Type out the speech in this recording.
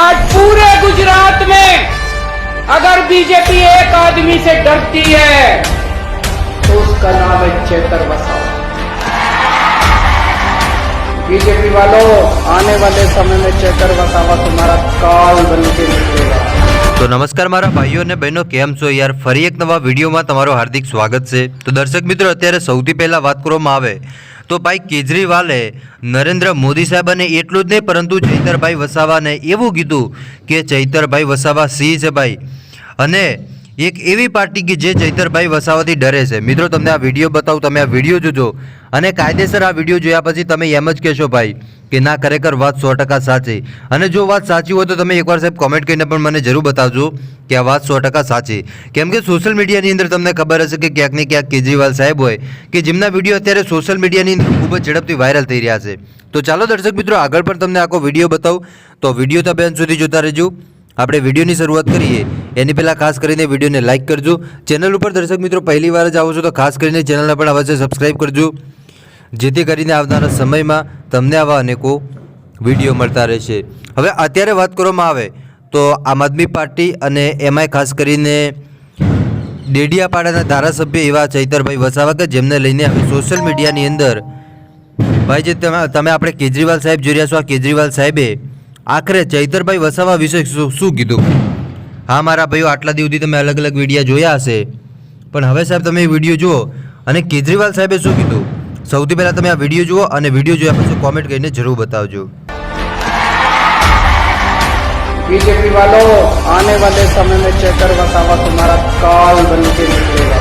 आज पूरे गुजरात में अगर बीजेपी एक आदमी से डरती है तो उसका नाम है चेतर वसावा बीजेपी वालों आने वाले समय में चेतर वसावा तुम्हारा काल बन के निकलेगा તો નમસ્કાર મારા ભાઈઓ અને બહેનો કેમ છો યાર ફરી એક નવા વિડીયોમાં તમારું હાર્દિક સ્વાગત છે તો દર્શક મિત્રો અત્યારે સૌથી પહેલાં વાત કરવામાં આવે તો ભાઈ કેજરીવાલે નરેન્દ્ર મોદી સાહેબને એટલું જ નહીં, પરંતુ ચૈતરભાઈ વસાવાને એવું કીધું કે ચૈતરભાઈ વસાવા સિંહ છે ભાઈ. અને એક એવી પાર્ટી કે જે ચૈતરભાઈ વસાવાથી ડરે છે. મિત્રો, તમને આ વીડિયો બતાવું, તમે આ વીડિયો જોજો. અને કાયદેસર આ વીડિયો જોયા પછી તમે એમ જ કહેશો, ભાઈ, કે ના, ખરેખર વાત સો ટકા સાચી. અને જો વાત સાચી હોય તો તમે એકવાર સાહેબ કોમેન્ટ કરીને પણ મને જરૂર બતાવજો કે આ વાત સો ટકા સાચી. કેમ કે સોશિયલ મીડિયાની અંદર તમને ખબર હશે કે ક્યાંક ને ક્યાંક કેજરીવાલ સાહેબ હોય કે જેમના વીડિયો અત્યારે સોશિયલ મીડિયાની અંદર ખૂબ જ ઝડપથી વાયરલ થઈ રહ્યા છે. તો ચાલો દર્શક મિત્રો, આગળ પણ તમને આખો વીડિયો બતાવું. તો વીડિયો તમે સુધી જોતા રહેજો. આપણે વિડીયોની શરૂઆત કરીએ. એની પહેલાં ખાસ કરીને વિડીયોને લાઇક કરજો. ચેનલ ઉપર દર્શક મિત્રો પહેલી વાર જ આવો છો તો ખાસ કરીને ચેનલને પણ અવશ્ય સબસ્ક્રાઈબ કરજો. જેથી કરીને આવનારા સમયમાં તમને આવા અનેકો વીડિયો મળતા રહેશે. હવે અત્યારે વાત કરવામાં આવે તો આમ આદમી પાર્ટી અને એમાંય ખાસ કરીને ડેડિયાપાડાના ધારાસભ્ય એવા ચૈતરભાઈ વસાવા કે જેમને લઈને હવે સોશિયલ મીડિયાની અંદર. ભાઈ જે તમે તમે આપણે કેજરીવાલ સાહેબ જોઈ રહ્યા છો. આ કેજરીવાલ સાહેબે આખરે ચૈતરભાઈ વસાવા વિશે શું શું કીધું હા મારા ભાઈઓ આટલા દિવસથી તમે અલગ અલગ વિડીયો જોયા હશે પણ હવે સાહેબ તમે એ વિડીયો જુઓ અને કેજરીવાલ સાહેબે શું કીધું સૌથી પહેલાં તમે આ વિડીયો જુઓ અને વિડીયો જોયા પછી કોમેન્ટ કરીને જરૂર બતાવજો बीजेपी वालों आने वाले समय में चेतर वसावा तुम्हारा काल बन के निकलेगा